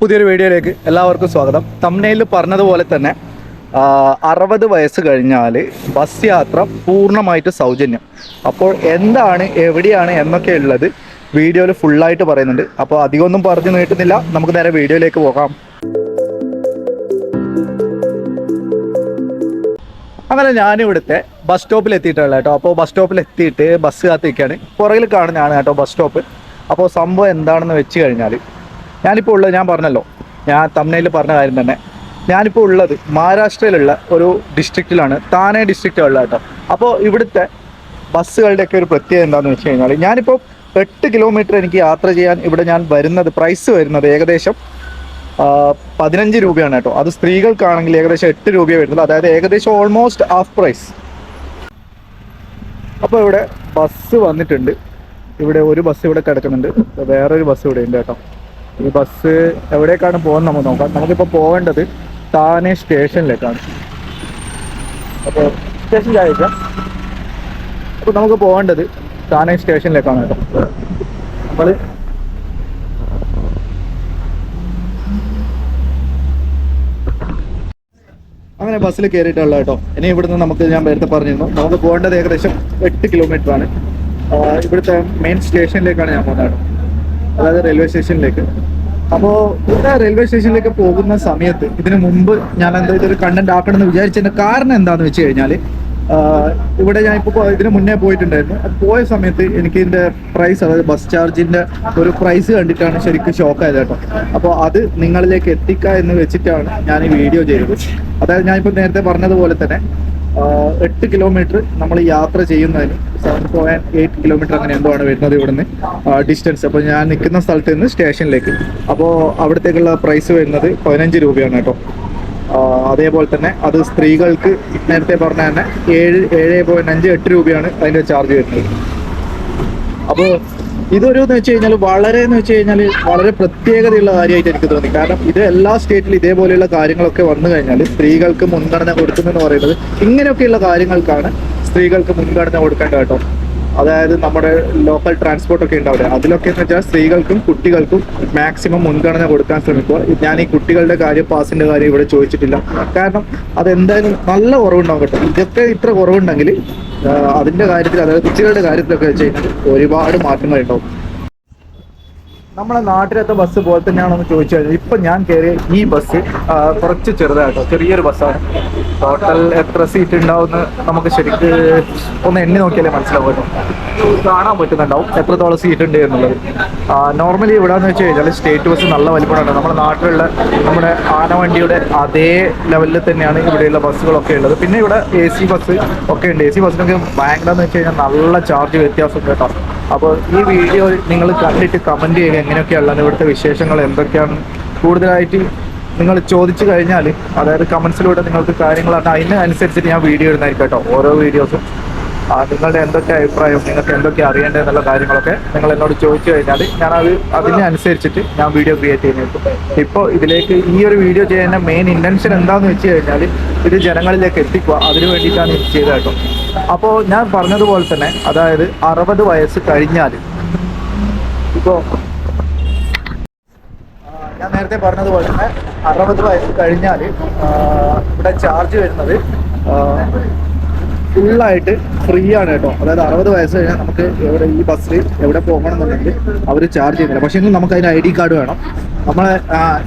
പുതിയൊരു വീഡിയോയിലേക്ക് എല്ലാവർക്കും സ്വാഗതം. തമ്നയിൽ പറഞ്ഞതുപോലെ തന്നെ അറുപത് വയസ്സ് കഴിഞ്ഞാൽ ബസ് യാത്ര പൂർണമായിട്ട് സൗജന്യം. അപ്പോൾ എന്താണ് എവിടെയാണ് എന്നൊക്കെ ഉള്ളത് വീഡിയോയിൽ ഫുള്ളായിട്ട് പറയുന്നുണ്ട്. അപ്പോൾ അധികമൊന്നും പറഞ്ഞു നീട്ടുന്നില്ല. നമുക്ക് നേരെ വീഡിയോയിലേക്ക് പോകാം. അങ്ങനെ ഞാനിവിടുത്തെ ബസ് സ്റ്റോപ്പിൽ എത്തിയിട്ടുള്ള കേട്ടോ. അപ്പോൾ ബസ് സ്റ്റോപ്പിൽ എത്തിയിട്ട് ബസ് കാത്തിരിക്കുകയാണ് പുറകിൽ കാണുന്നതാണ് കേട്ടോ ബസ് സ്റ്റോപ്പ് അപ്പോൾ സംഭവം എന്താണെന്ന് വെച്ച് കഴിഞ്ഞാൽ ഞാനിപ്പോൾ ഉള്ളത് ഞാൻ പറഞ്ഞല്ലോ. ഞാൻ തമിഴ്നയിൽ പറഞ്ഞ കാര്യം തന്നെ. ഞാനിപ്പോൾ ഉള്ളത് മഹാരാഷ്ട്രയിലുള്ള ഒരു ഡിസ്ട്രിക്റ്റിലാണ് താനെ ഡിസ്ട്രിക്റ്റുള്ള കേട്ടോ. അപ്പോൾ ഇവിടുത്തെ ബസ്സുകളുടെയൊക്കെ ഒരു പ്രത്യേകത എന്താണെന്ന് വെച്ച് കഴിഞ്ഞാൽ ഞാനിപ്പോൾ എട്ട് കിലോമീറ്റർ എനിക്ക് യാത്ര ചെയ്യാൻ ഇവിടെ ഞാൻ വരുന്നത് പ്രൈസ് വരുന്നത് ഏകദേശം പതിനഞ്ച് രൂപയാണ് കേട്ടോ. അത് സ്ത്രീകൾക്കാണെങ്കിൽ ഏകദേശം എട്ട് രൂപയാണ് വരുന്നത്. അതായത് ഏകദേശം ഓൾമോസ്റ്റ് ഹാഫ് പ്രൈസ് അപ്പോൾ ഇവിടെ ബസ് വന്നിട്ടുണ്ട്. ഇവിടെ ഒരു ബസ് ഇവിടെ കിടക്കുന്നുണ്ട്. വേറൊരു ബസ് ഇവിടെ ഉണ്ട് കേട്ടോ. ഈ ബസ് എവിടേക്കാണ് പോകുന്നത് നമുക്ക് നോക്കാം. നമുക്കിപ്പോൾ പോകേണ്ടത് താനെ സ്റ്റേഷനിലേക്കാണ്. അപ്പോൾ സ്റ്റേഷൻ ചായക്കാം അപ്പോൾ നമുക്ക് പോകേണ്ടത് താനെ സ്റ്റേഷനിലേക്കാണ് നമ്മൾ അങ്ങനെ ബസ്സിൽ കയറിയിട്ടുള്ള കേട്ടോ. ഇനി ഇവിടുന്ന് നമുക്ക് ഞാൻ നേരത്തെ പറഞ്ഞിരുന്നു. നമുക്ക് പോകേണ്ടത് ഏകദേശം എട്ട് കിലോമീറ്റർ ആണ്. ഇവിടുത്തെ മെയിൻ സ്റ്റേഷനിലേക്കാണ് ഞാൻ പോകുന്നത് അതായത് റെയിൽവേ സ്റ്റേഷനിലേക്ക് അപ്പോൾ ഇവിടെ റെയിൽവേ സ്റ്റേഷനിലേക്ക് പോകുന്ന സമയത്ത് ഇതിനു മുമ്പ് ഞാൻ എന്താ ഇതൊരു കണ്ടന്റ് ആക്കണം എന്ന് വിചാരിച്ചതിന്റെ കാരണം എന്താന്ന് വെച്ച് കഴിഞ്ഞാൽ ഇവിടെ ഞാൻ ഇപ്പോൾ ഇതിന് മുന്നേ പോയിട്ടുണ്ടായിരുന്നു. പോയ സമയത്ത് എനിക്ക് ഇതിന്റെ പ്രൈസ് അതായത് ബസ് ചാർജിന്റെ ഒരു പ്രൈസ് കണ്ടിട്ടാണ് ശരിക്കും ഷോക്ക് ആയത് കേട്ടോ. അപ്പോൾ അത് നിങ്ങളിലേക്ക് എത്തിക്കുക എന്ന് വെച്ചിട്ടാണ് ഞാൻ ഈ വീഡിയോ ചെയ്തത്. അതായത് ഞാനിപ്പോൾ നേരത്തെ പറഞ്ഞതുപോലെ തന്നെ എട്ട് കിലോമീറ്റർ നമ്മൾ യാത്ര ചെയ്യുന്നതിന് സെവൻ പോയിന്റ് എയ്റ്റ് കിലോമീറ്റർ അങ്ങനെ എന്തോ ആണ് വരുന്നത് ഇവിടുന്ന്. ഡിസ്റ്റൻസ് അപ്പോൾ ഞാൻ നിൽക്കുന്ന സ്ഥലത്ത് നിന്ന് സ്റ്റേഷനിലേക്ക് അപ്പോൾ അവിടത്തേക്കുള്ള പ്രൈസ് വരുന്നത് പതിനഞ്ച് രൂപയാണ് കേട്ടോ. അതേപോലെ തന്നെ അത് സ്ത്രീകൾക്ക് നേരത്തെ പറഞ്ഞ തന്നെ ഏഴ് ഏഴ് പോയിന്റ് അഞ്ച് എട്ട് രൂപയാണ് അതിന്റെ ചാർജ് വരുന്നത്. അപ്പോൾ ഇതൊരു എന്ന് വെച്ച് കഴിഞ്ഞാൽ വളരെ എന്ന് വെച്ച് കഴിഞ്ഞാൽ വളരെ പ്രത്യേകതയുള്ള കാര്യമായിട്ട് എനിക്ക് തോന്നി. കാരണം ഇത് എല്ലാ സ്റ്റേറ്റിലും ഇതേപോലെയുള്ള കാര്യങ്ങളൊക്കെ വന്നു കഴിഞ്ഞാൽ സ്ത്രീകൾക്ക് മുൻഗണന കൊടുക്കുന്നെന്ന് പറയുന്നത് ഇങ്ങനെയൊക്കെയുള്ള കാര്യങ്ങൾക്കാണ് സ്ത്രീകൾക്ക് മുൻഗണന കൊടുക്കേണ്ടത് കേട്ടോ. അതായത് നമ്മുടെ ലോക്കൽ ട്രാൻസ്പോർട്ട് ഒക്കെ ഉണ്ടാവില്ലേ? അതിലൊക്കെ എന്ന് വെച്ചാൽ സ്ത്രീകൾക്കും കുട്ടികൾക്കും മാക്സിമം മുൻഗണന കൊടുക്കാൻ ശ്രമിക്കുക. ഞാൻ ഈ കുട്ടികളുടെ കാര്യം പാസിന്റെ കാര്യം ഇവിടെ ചോദിച്ചിട്ടില്ല. കാരണം അതെന്തായാലും നല്ല കുറവുണ്ടാവും കേട്ടോ. ഇതൊക്കെ ഇത്ര കുറവുണ്ടെങ്കിൽ അതിന്റെ കാര്യത്തിൽ അതായത് കുട്ടികളുടെ കാര്യത്തിലൊക്കെ വെച്ച് കഴിഞ്ഞാൽ ഒരുപാട് മാറ്റങ്ങൾ ഉണ്ടാവും നമ്മളെ നാട്ടിലത്തെ ബസ് പോലെ തന്നെയാണോ എന്ന് ചോദിച്ചു കഴിഞ്ഞാൽ ഇപ്പൊ ഞാൻ കയറിയ ഈ ബസ് കുറച്ച് ചെറുതായിട്ടോ ചെറിയൊരു ബസ്സാണ് ടോട്ടൽ എത്ര സീറ്റ് ഉണ്ടാവുമെന്ന് നമുക്ക് ശരിക്ക് ഒന്ന് എണ്ണി നോക്കിയാലേ മനസ്സിലാവുള്ളൂ. കാണാൻ പറ്റുന്നുണ്ടാവും എത്രത്തോളം സീറ്റ് ഉണ്ട് എന്നുള്ളത്. നോർമലി ഇവിടെ എന്ന് വെച്ച് കഴിഞ്ഞാൽ സ്റ്റേറ്റ് ബസ് നല്ല വലിപ്പമാണ് നമ്മുടെ നാട്ടിലുള്ള നമ്മുടെ ആനവണ്ടിയുടെ അതേ ലെവലിൽ തന്നെയാണ് ഇവിടെയുള്ള ബസ്സുകളൊക്കെ ഉള്ളത്. പിന്നെ ഇവിടെ എ സി ബസ് ഒക്കെ ഉണ്ട്. എ സി ബസ്സിനൊക്കെ ഭയങ്കര വെച്ച് കഴിഞ്ഞാൽ നല്ല ചാർജ് വ്യത്യാസം കേട്ടോ. അപ്പോൾ ഈ വീഡിയോ നിങ്ങൾ കണ്ടിട്ട് കമന്റ് ചെയ്യുക എങ്ങനെയൊക്കെയുള്ളത് ഇവിടുത്തെ വിശേഷങ്ങൾ എന്തൊക്കെയാണ്. കൂടുതലായിട്ട് നിങ്ങൾ ചോദിച്ചു കഴിഞ്ഞാൽ അതായത് കമൻസിലൂടെ നിങ്ങൾക്ക് കാര്യങ്ങളാണ് അതിനനുസരിച്ചിട്ട് ഞാൻ വീഡിയോ ഇടുന്നതായിരിക്കും കേട്ടോ ഓരോ വീഡിയോസും നിങ്ങളുടെ എന്തൊക്കെ അഭിപ്രായം നിങ്ങൾക്ക് എന്തൊക്കെ അറിയേണ്ടത് എന്നുള്ള കാര്യങ്ങളൊക്കെ നിങ്ങൾ എന്നോട് ചോദിച്ചു കഴിഞ്ഞാൽ ഞാൻ അത് അതിനെ അനുസരിച്ചിട്ട് ഞാൻ വീഡിയോ ക്രിയേറ്റ് ചെയ്യുന്നത് ഇപ്പോൾ ഇതിലേക്ക് ഈ ഒരു വീഡിയോ ചെയ്യുന്ന മെയിൻ ഇന്റൻഷൻ എന്താണെന്ന് വെച്ച് കഴിഞ്ഞാൽ ഇത് ജനങ്ങളിലേക്ക് എത്തിക്കുക. അതിനു വേണ്ടിയിട്ടാണ് ഇത് ചെയ്തത് കേട്ടോ അപ്പോൾ ഞാൻ പറഞ്ഞതുപോലെ തന്നെ അതായത് അറുപത് വയസ്സ് കഴിഞ്ഞാൽ ഇപ്പോൾ ഞാൻ നേരത്തെ പറഞ്ഞതുപോലെ തന്നെ അറുപത് വയസ്സ് കഴിഞ്ഞാൽ ഇവിടെ ചാർജ് വരുന്നത് ഫുള്ളായിട്ട് ഫ്രീ ആണ് കേട്ടോ. അതായത് അറുപത് വയസ്സ് കഴിഞ്ഞാൽ നമുക്ക് എവിടെ ഈ ബസ്സിൽ എവിടെ പോകണം എന്നുണ്ടെങ്കിൽ അവർ ചാർജ് ചെയ്യുന്നില്ല. പക്ഷേ നമുക്ക് അതിന് ഐ ഡി കാർഡ് വേണം. നമ്മളെ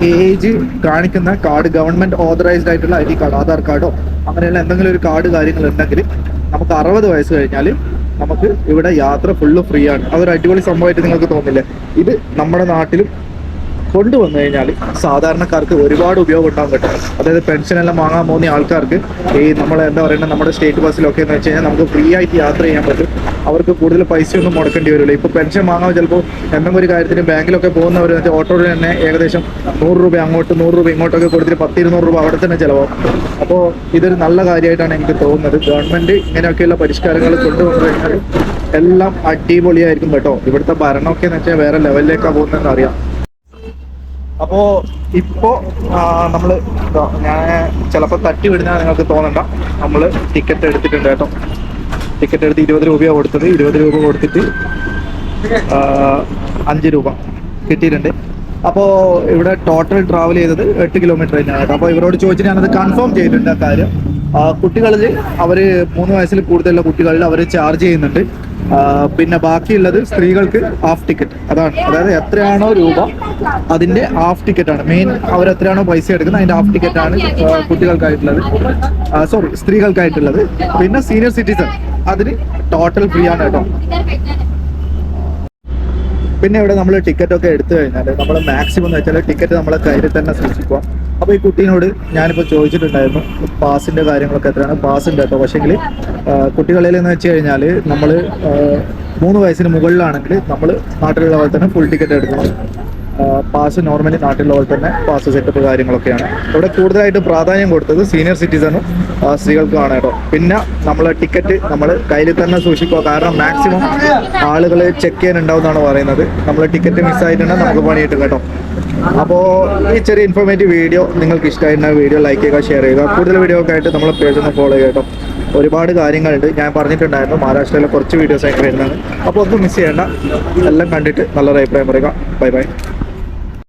ഏജ് കാണിക്കുന്ന കാർഡ് ഗവൺമെന്റ് ഓതറൈസ്ഡ് ആയിട്ടുള്ള ഐ ഡി കാർഡ് ആധാർ കാർഡോ അങ്ങനെയുള്ള എന്തെങ്കിലും ഒരു കാർഡ് കാര്യങ്ങൾ ഉണ്ടെങ്കിൽ നമുക്ക് അറുപത് വയസ്സ് കഴിഞ്ഞാൽ നമുക്ക് ഇവിടെ യാത്ര ഫുള്ള് ഫ്രീ ആണ്. അതൊരു അടിപൊളി സംഭവമായിട്ട് നിങ്ങൾക്ക് തോന്നില്ലേ? ഇത് നമ്മുടെ നാട്ടിലും കൊണ്ടുവന്നു കഴിഞ്ഞാൽ സാധാരണക്കാർക്ക് ഒരുപാട് ഉപയോഗം ഉണ്ടാകും കേട്ടോ. അതായത് പെൻഷൻ എല്ലാം വാങ്ങാൻ പോകുന്ന ആൾക്കാർക്ക് ഈ നമ്മൾ എന്താ പറയുന്നത് നമ്മുടെ സ്റ്റേറ്റ് ബസ്സിലൊക്കെ എന്ന് വെച്ച് കഴിഞ്ഞാൽ നമുക്ക് ഫ്രീ ആയിട്ട് യാത്ര ചെയ്യാൻ പറ്റും. അവർക്ക് കൂടുതൽ പൈസ ഒന്നും മുടക്കേണ്ടി വരില്ല. ഇപ്പോൾ പെൻഷൻ വാങ്ങാൻ ചിലപ്പോൾ എന്തെങ്കിലും ഒരു കാര്യത്തിന് ബാങ്കിലൊക്കെ പോകുന്നവർ വെച്ചാൽ ഓട്ടോയിൽ തന്നെ ഏകദേശം നൂറ് രൂപ അങ്ങോട്ട് നൂറ് രൂപ ഇങ്ങോട്ടൊക്കെ കൊടുത്തിട്ട് പത്തിരുന്നൂറ് രൂപ അവിടെ തന്നെ ചിലവാകും. അപ്പോൾ ഇതൊരു നല്ല കാര്യമായിട്ടാണ് എനിക്ക് തോന്നുന്നത്. ഗവൺമെന്റ് ഇങ്ങനെയൊക്കെയുള്ള പരിഷ്കാരങ്ങൾ കൊണ്ടുവന്നു കഴിഞ്ഞാൽ എല്ലാം അടിപൊളിയായിരിക്കും കേട്ടോ. ഇവിടുത്തെ ഭരണമൊക്കെ എന്ന് വെച്ചാൽ വേറെ ലെവലിലേക്കാണ് പോകുന്നതെന്ന് അറിയാം. അപ്പോ ഇപ്പോ നമ്മൾ ഞാൻ ചിലപ്പോ തട്ടി വിടുന്ന നിങ്ങൾക്ക് തോന്നണ്ട. നമ്മൾ ടിക്കറ്റ് എടുത്തിട്ടുണ്ട് കേട്ടോ. ടിക്കറ്റ് എടുത്ത് ഇരുപത് രൂപയാണ് കൊടുത്തത്. ഇരുപത് രൂപ കൊടുത്തിട്ട് അഞ്ച് രൂപ കിട്ടിയിട്ടുണ്ട്. അപ്പോൾ ഇവിടെ ടോട്ടൽ ട്രാവൽ ചെയ്തത് എട്ട് കിലോമീറ്റർ തന്നെയാണ് അപ്പോൾ ഇവരോട് ചോദിച്ചിട്ട് ഞാനത് കൺഫേം ചെയ്തിട്ടുണ്ട് ആ കാര്യം. കുട്ടികളിൽ അവർ മൂന്ന് വയസ്സിൽ കൂടുതലുള്ള കുട്ടികളിൽ അവർ ചാർജ് ചെയ്യുന്നുണ്ട്. പിന്നെ ബാക്കിയുള്ളത് സ്ത്രീകൾക്ക് ഹാഫ് ടിക്കറ്റ് അതാണ്. അതായത് എത്രയാണോ രൂപ അതിന്റെ ഹാഫ് ടിക്കറ്റ് ആണ്. മെയിൻ അവർ എത്രയാണോ പൈസ എടുക്കുന്നത് അതിന്റെ ഹാഫ് ടിക്കറ്റ് ആണ് കുട്ടികൾക്കായിട്ടുള്ളത്. സോറി സ്ത്രീകൾക്കായിട്ടുള്ളത്. പിന്നെ സീനിയർ സിറ്റിസൺ അതിന് ടോട്ടൽ ഫ്രീ ആണ് കേട്ടോ. പിന്നെ ഇവിടെ നമ്മൾ ടിക്കറ്റ് ഒക്കെ എടുത്തു കഴിഞ്ഞാൽ നമ്മൾ മാക്സിമം എന്ന് വെച്ചാൽ ടിക്കറ്റ് നമ്മളെ കയ്യിൽ തന്നെ സൂക്ഷിക്കുക. അപ്പോൾ ഈ കുട്ടീനോട് ഞാനിപ്പോൾ ചോദിച്ചിട്ടുണ്ടായിരുന്നു പാസിന്റെ കാര്യങ്ങളൊക്കെ എത്രയാണ്? പാസ് ഉണ്ട് കേട്ടോ പക്ഷേങ്കിൽ കുട്ടികളിൽ എന്ന് വെച്ച് കഴിഞ്ഞാൽ നമ്മൾ മൂന്ന് വയസ്സിന് മുകളിലാണെങ്കിൽ നമ്മൾ നാട്ടിലുള്ള പോലെ തന്നെ ഫുൾ ടിക്കറ്റ് എടുക്കണം. പാസ് നോർമലി നാട്ടിലുള്ള പോലെ തന്നെ പാസ് സെറ്റപ്പ് കാര്യങ്ങളൊക്കെയാണ്. ഇവിടെ കൂടുതലായിട്ട് പ്രാധാന്യം കൊടുത്തത് സീനിയർ സിറ്റിസണും സ്ത്രീകൾക്കുമാണ് കേട്ടോ. പിന്നെ നമ്മൾ ടിക്കറ്റ് നമ്മൾ കയ്യിൽ തന്നെ സൂക്ഷിക്കുക. കാരണം മാക്സിമം ആളുകൾ ചെക്ക് ചെയ്യാനുണ്ടാവുമെന്നാണ് പറയുന്നത്. നമ്മൾ ടിക്കറ്റ് മിസ്സായിട്ടുണ്ടെങ്കിൽ നമുക്ക് പണി കിട്ടും. കേട്ടോ അപ്പോൾ ഈ ചെറിയ ഇൻഫോർമേറ്റീവ് വീഡിയോ നിങ്ങൾക്ക് ഇഷ്ടമായിരുന്ന വീഡിയോ ലൈക്ക് ചെയ്യുക ഷെയർ ചെയ്യുക. കൂടുതൽ വീഡിയോ ഒക്കെ ആയിട്ട് നമ്മളെ പേജ് ഒന്ന് ഫോളോ ചെയ്യുക കേട്ടോ. ഒരുപാട് കാര്യങ്ങളുണ്ട്. ഞാൻ പറഞ്ഞിട്ടുണ്ടായിരുന്നു മഹാരാഷ്ട്രയിലെ കുറച്ച് വീഡിയോസ് ആയിട്ട് വരുന്നത്. അപ്പോൾ ഒന്നും മിസ് ചെയ്യേണ്ട. എല്ലാം കണ്ടിട്ട് നല്ലൊരു അഭിപ്രായം പറയുക. Bye bye